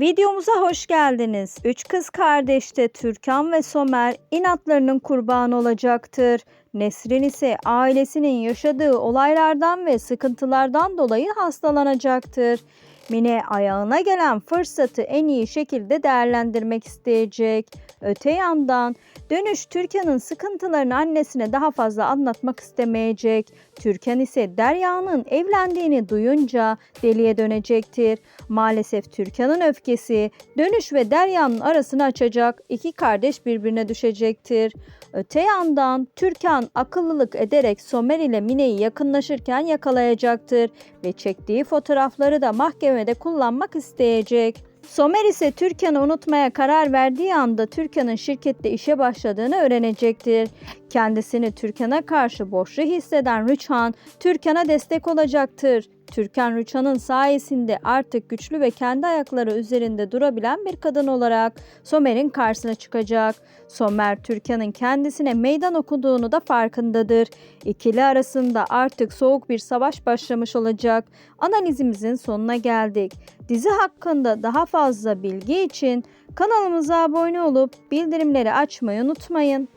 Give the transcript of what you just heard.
Videomuza hoş geldiniz. Üç kız kardeşte Türkan ve Somer inatlarının kurbanı olacaktır. Nesrin ise ailesinin yaşadığı olaylardan ve sıkıntılardan dolayı hastalanacaktır. Mine ayağına gelen fırsatı en iyi şekilde değerlendirmek isteyecek. Öte yandan dönüş Türkan'ın sıkıntılarını annesine daha fazla anlatmak istemeyecek. Türkan ise Derya'nın evlendiğini duyunca deliye dönecektir. Maalesef Türkan'ın öfkesi dönüş ve Derya'nın arasını açacak. İki kardeş birbirine düşecektir. Öte yandan Türkan akıllılık ederek Somer ile Mine'yi yakınlaşırken yakalayacaktır ve çektiği fotoğrafları da mahkemede kullanmak isteyecek. Somer ise Türkan'ı unutmaya karar verdiği anda Türkan'ın şirkette işe başladığını öğrenecektir. Kendisini Türkan'a karşı borçlu hisseden Rüçhan, Türkan'a destek olacaktır. Türkan Rüçhan'ın sayesinde artık güçlü ve kendi ayakları üzerinde durabilen bir kadın olarak Somer'in karşısına çıkacak. Somer Türkan'ın kendisine meydan okuduğunu da farkındadır. İkili arasında artık soğuk bir savaş başlamış olacak. Analizimizin sonuna geldik. Dizi hakkında daha fazla bilgi için kanalımıza abone olup bildirimleri açmayı unutmayın.